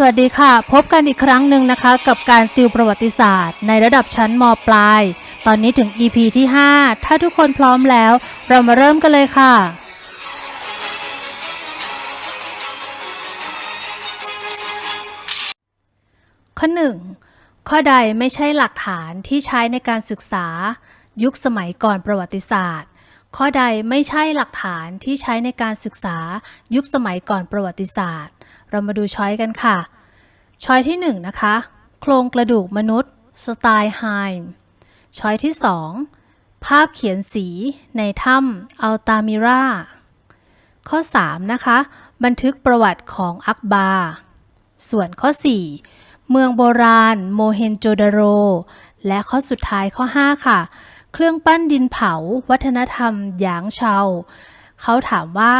สวัสดีค่ะ พบกันอีกครั้งหนึ่งนะคะ กับการติวประวัติศาสตร์ ในระดับชั้นมปลาย ตอนนี้ถึง EP ที่ 5 ถ้าทุกคนพร้อมแล้ว เรามาเริ่มกันเลยค่ะ ข้อ 1 ข้อใดไม่ใช่หลักฐานที่ใช้ในการศึกษา ยุคสมัยก่อนประวัติศาสตร์ ข้อใดไม่ใช่หลักฐานที่ใช้ในการศึกษา ยุคสมัยก่อนประวัติศาสตร์ เรามาดูช้อยกันค่ะ ช้อยที่ 1 นะคะ โครงกระดูกมนุษย์ สไตล์ไฮม์ช้อยที่ 2 ภาพเขียนสีในถ้ำอัลตามิราข้อ 3 นะคะ บันทึกประวัติของอักบา ส่วนข้อ 4 เมืองโบราณ โมเฮนโจดาโร และข้อสุดท้ายข้อ 5 ค่ะ เครื่องปั้นดินเผา วัฒนธรรมหยางเชา เขาถามว่า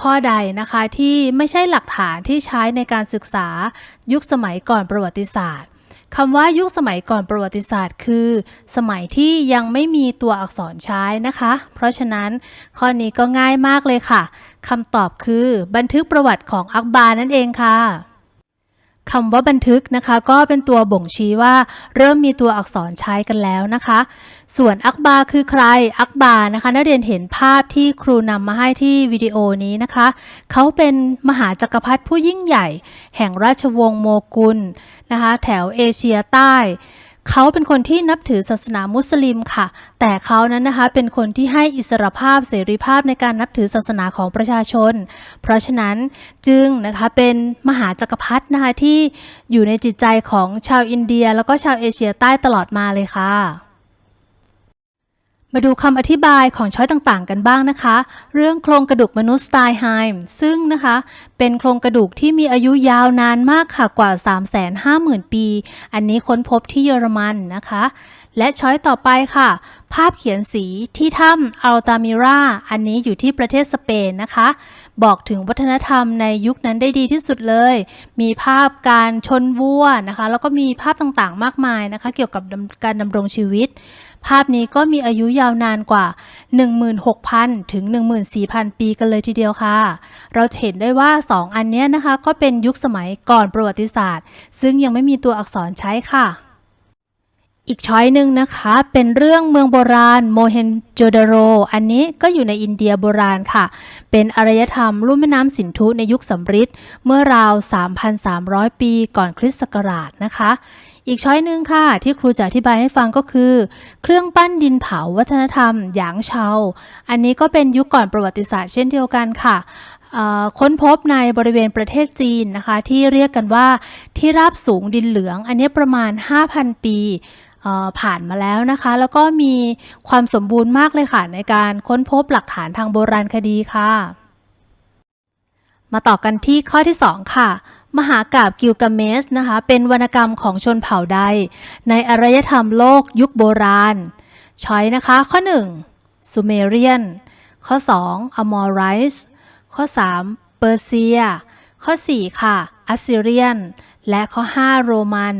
ข้อใดนะคะที่ไม่ใช่หลักฐานที่ใช้ในการศึกษายุคสมัยก่อนประวัติศาสตร์คำว่ายุคสมัยก่อนประวัติศาสตร์ คือ สมัยที่ยังไม่มีตัวอักษรใช้นะคะ เพราะฉะนั้นข้อนี้ก็ง่ายมากเลยค่ะคำตอบคือ บันทึกประวัติของอักบานั่นเองค่ะ คำว่าบันทึกนะคะ ก็เป็นตัวบ่งชี้ว่า เริ่มมีตัวอักษรใช้กันแล้วนะคะ ส่วนอักบาคือใครอักบานะคะนักเรียนเห็นภาพที่ครูนำมาให้ที่วิดีโอนี้นะคะ เขาเป็นมหาจักรพรรดิผู้ยิ่งใหญ่ แห่งราชวงศ์โมกุลนะคะ แถวเอเชียใต้ เขาเป็นคนที่นับถือศาสนามุสลิมค่ะ แต่เขานั้นนะคะเป็นคนที่ให้อิสรภาพเสรีภาพในการนับถือศาสนาของประชาชน เพราะฉะนั้นจึงนะคะเป็นมหาจักรพรรดินะคะที่อยู่ในจิตใจของชาวอินเดีย แล้วก็ชาวเอเชียใต้ตลอดมาเลยค่ะ มาดูคำอธิบายของช้อยต่างๆ กันบ้างนะคะ เรื่องโครงกระดูกมนุษย์สไตล์ไฮม์ซึ่งนะคะ เป็นโครงกระดูกที่มีอายุยาวนานมากค่ะกว่า 350,000 ปี อันนี้ค้นพบที่เยอรมันนะคะ และช้อยต่อไปค่ะ ภาพเขียนสีที่ถ้ำอัลตามิราอันนี้อยู่ที่ประเทศสเปนนะคะ บอกถึงวัฒนธรรมในยุคนั้นได้ดีที่สุดเลย มีภาพการชนวัวนะคะ แล้วก็มีภาพต่างๆ มากมายนะคะ เกี่ยวกับการดำรงชีวิต ภาพนี้ก็มีอายุยาวนานกว่า 16,000 ถึง 14,000 ปีกันเลยทีเดียวค่ะ เราเห็นได้ว่า 2 อันนี้นะคะ ก็เป็นยุคสมัยก่อนประวัติศาสตร์ ซึ่งยังไม่มีตัวอักษรใช้ค่ะ อีกช้อยหนึ่งนะคะ เป็นเรื่องเมืองโบราณโมเฮนโจดโร อันนี้ก็อยู่ในอินเดียโบราณค่ะ เป็นอารยธรรมลุ่มแม่น้ำสินธุในยุคสำริดเมื่อราว 3,300 ปีก่อนคริสต์ศักราชนะคะ อีกช้อยหนึ่งค่ะ ที่ครูจะอธิบายให้ฟังก็คือ เครื่องปั้นดินเผาวัฒนธรรมหยางเชา อันนี้ก็เป็นยุคก่อนประวัติศาสตร์เช่นเดียวกันค่ะค้นพบในบริเวณประเทศจีนนะคะ ที่เรียกกันว่าที่ราบสูงดินเหลือง อันนี้ประมาณ 5,000 ปี ผ่านมาแล้วนะคะ แล้วก็มีความสมบูรณ์มากเลยค่ะ ในการค้นพบหลักฐานทางโบราณคดีค่ะ มาต่อกันที่ข้อที่ 2 ค่ะมหากาบกิลกาเมสนะคะ เป็นวรรณกรรมของชนเผ่าใด ในอารยธรรมโลกยุคโบราณ ช้อยนะคะ ข้อ 1. ซูเมเรียน ข้อ 2. อมอรไรส์ข้อ 3. เปอร์เซีย ข้อ 4 ค่ะอัสซีเรียน และข้อ 5 โรมัน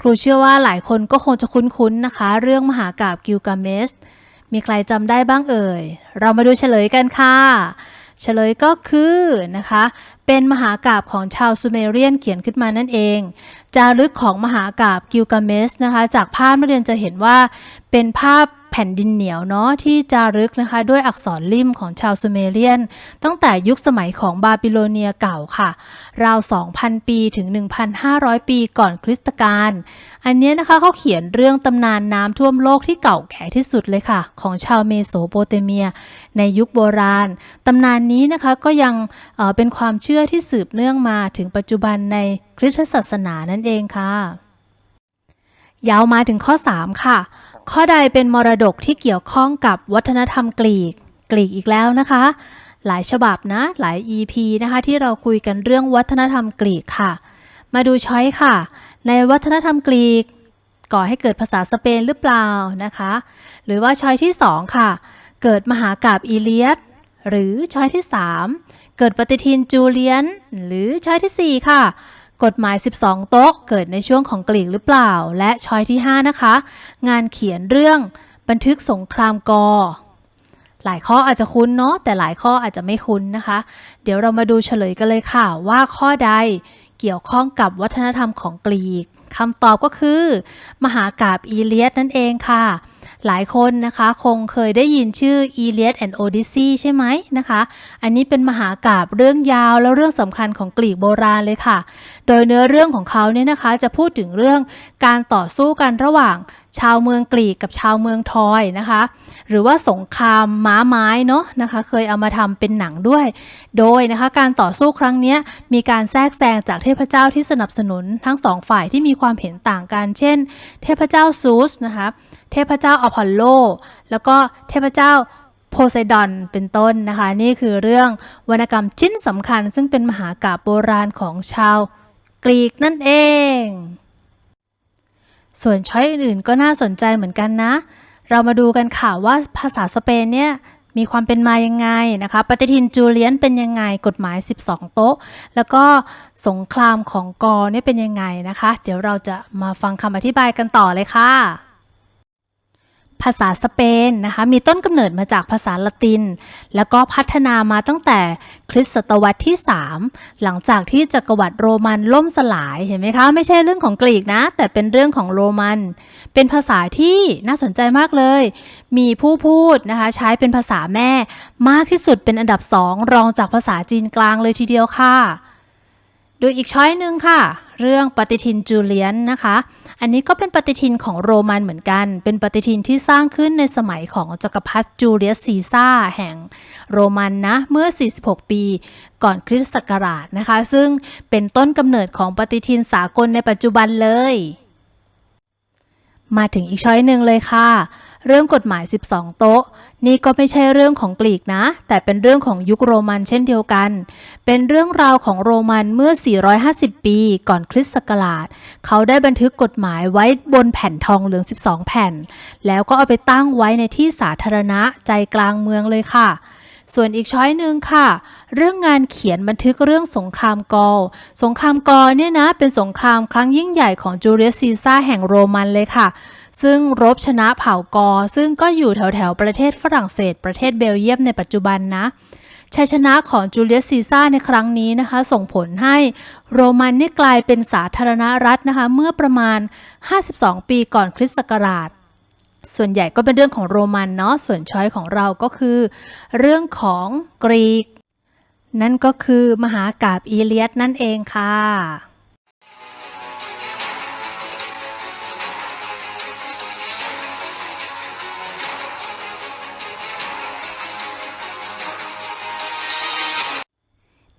ครูเชื่อว่าหลายคนก็คงจะคุ้นๆนะคะ เรื่องมหากาบกิลกาเมสมีใครจำได้บ้างเอ่ย เรามาดูเฉลยกันค่ะ เฉลยก็คือนะคะ เป็นมหากาบของชาวซูเมเรียนเขียนขึ้นมานั่นเอง จารึกของมหากาบกิลกาเมสนะคะ จากภาพนักเรียนจะเห็นว่าเป็นภาพ แผ่นดินเหนียวเนาะที่จารึกนะคะ ด้วยอักษรริมของชาวซูเมเรียน ตั้งแต่ยุคสมัยของบาบิโลเนียเก่าค่ะ ราว 2,000 ปีถึง 1,500 ปีก่อนคริสตกาลอันนี้นะคะเขาเขียนเรื่องตำนานน้ำท่วมโลกที่เก่าแก่ที่สุดเลยค่ะ ของชาวเมโสโปเตเมีย ในยุคโบราณตำนานนี้นะคะก็ยังเเป็นความเชื่อที่สืบเนื่องมาถึงปัจจุบันในคริสตศาสนานั่นเองค่ะยาวมาถึงข้อ 3 ค่ะ ข้อใดเป็นมรดกที่เกี่ยวข้องกับวัฒนธรรมกรีก กรีกอีกแล้วนะคะ หลายฉบับนะ หลาย EP นะคะ ที่เราคุยกันเรื่องวัฒนธรรมกรีกค่ะ มาดูช้อยค่ะ ในวัฒนธรรมกรีก ก่อให้เกิดภาษาสเปนหรือเปล่านะคะ หรือว่าช้อยที่ 2 ค่ะ เกิดมหากาบอีเลียสหรือช้อยที่ 3 เกิดปฏิทินจูเลียน หรือช้อยทีสี่4 ค่ะ กฎหมาย 12 โต๊ะเกิดในช่วงของกรีกหรือเปล่า และช้อยที่ 5 นะคะ งานเขียนเรื่องบันทึกสงครามกอ หลายข้ออาจจะคุ้นเนาะแต่หลายข้ออาจจะไม่คุ้นนะคะ เดี๋ยวเรามาดูเฉลยกันเลยค่ะ ว่าข้อใดเกี่ยวข้องกับวัฒนธรรมของกรีกคำตอบก็คือ มหากาพย์อีเลียดนั่นเองค่ะ หลายคนนะคะคงเคยได้ยินชื่อ Iliad and Odyssey ใช่ไหมนะคะ อันนี้เป็นมหากาพย์เรื่องยาวแล้วเรื่องสำคัญของกรีกโบราณเลยค่ะ โดยเนื้อเรื่องของเขาเนี่ยนะคะจะพูดถึงเรื่องการต่อสู้กันระหว่างชาวเมืองกรีกกับชาวเมืองทอยนะคะ หรือว่าสงครามม้าไม้เนาะนะคะ เคยเอามาทำเป็นหนังด้วย โดยนะคะการต่อสู้ครั้งนี้มีการแทรกแซงจากเทพเจ้าที่สนับสนุนทั้งสองฝ่ายที่มีความเห็นต่างกัน เช่น เทพเจ้าซูสนะคะ เทพเจ้าอพอลโล แล้วก็เทพเจ้าโพไซดอนเป็นต้นนะคะ นี่คือเรื่องวรรณกรรมชิ้นสำคัญ ซึ่งเป็นมหากาพย์โบราณของชาวกรีกนั่นเอง ส่วนช้อยอื่นๆก็น่าสนใจเหมือนกันนะ เรามาดูกันค่ะว่าภาษาสเปนเนี่ยมีความเป็นมายังไงนะคะ ปฏิทินจูเลียนเป็นยังไง กฎหมาย 12 โต๊ะ แล้วก็สงครามของกอเนี่ยเป็นยังไงนะคะ เดี๋ยวเราจะมาฟังคำอธิบายกันต่อเลยค่ะ ภาษาสเปนนะคะมีต้นกำเนิดมาจากภาษาละติน แล้วก็พัฒนามาตั้งแต่คริสตศตวรรษที่ 3 หลังจากที่จักรวรรดิโรมันล่มสลายเห็นไหมคะ ไม่ใช่เรื่องของกรีกนะ แต่เป็นเรื่องของโรมัน เป็นภาษาที่น่าสนใจมากเลย มีผู้พูดนะคะใช้เป็นภาษาแม่มากที่สุดเป็นอันดับสองรองจากภาษาจีนกลางเลยทีเดียวค่ะดูอีกช้อยหนึ่งค่ะ เรื่องปฏิทินจูเลียนนะคะ อันนี้ก็เป็นปฏิทินของโรมันเหมือนกัน เป็นปฏิทินที่สร้างขึ้นในสมัยของจักรพรรดิจูเลียสซีซ่าแห่งโรมันนะ เมื่อ 46 ปี ก่อนคริสต์ศักราชนะคะ ซึ่งเป็นต้นกำเนิดของปฏิทินสากลในปัจจุบันเลย มาถึงอีกช้อยหนึ่งเลยค่ะ เรื่องกฎหมาย 12 โต๊ะ นี่ก็ไม่ใช่เรื่องของกรีกนะ แต่เป็นเรื่องของยุคโรมันเช่นเดียวกัน เป็นเรื่องราวของโรมันเมื่อ 450 ปีก่อนคริสต์ศักราช เขาได้บันทึกกฎหมายไว้บนแผ่นทองเหลือง 12 แผ่น แล้วก็เอาไปตั้งไว้ในที่สาธารณะใจกลางเมืองเลยค่ะ ส่วนอีกช้อยหนึ่งค่ะ เรื่องงานเขียนบันทึกเรื่องสงครามกอลสงครามกอลเนี่ยนะเป็นสงครามครั้งยิ่งใหญ่ของจูเลียสซีซ่าแห่งโรมันเลยค่ะ ซึ่งรบชนะเผ่ากอ ซึ่งก็อยู่แถวแถวประเทศฝรั่งเศส ประเทศเบลเยียมในปัจจุบันนะชัยชนะของจูเลียสซีซ่าในครั้งนี้นะคะ ส่งผลให้โรมันนี่กลายเป็นสาธารณรัฐนะคะ เมื่อประมาณ 52 ปีก่อนคริสต์ศักราช ส่วนใหญ่ก็เป็นเรื่องของโรมันเนาะส่วนช้อยของเราก็คือ เรื่องของกรีก นั่นก็คือมหากาบอีเลียดนั่นเองค่ะ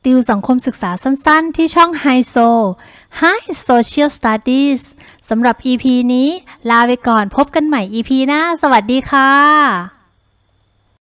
ติวสังคมศึกษาสั้นๆ ที่ช่อง h i s o High Social Studies สำหรับ EP นี้ ลาไปก่อนพบกันใหม่ EP หน้า สวัสดีค่ะ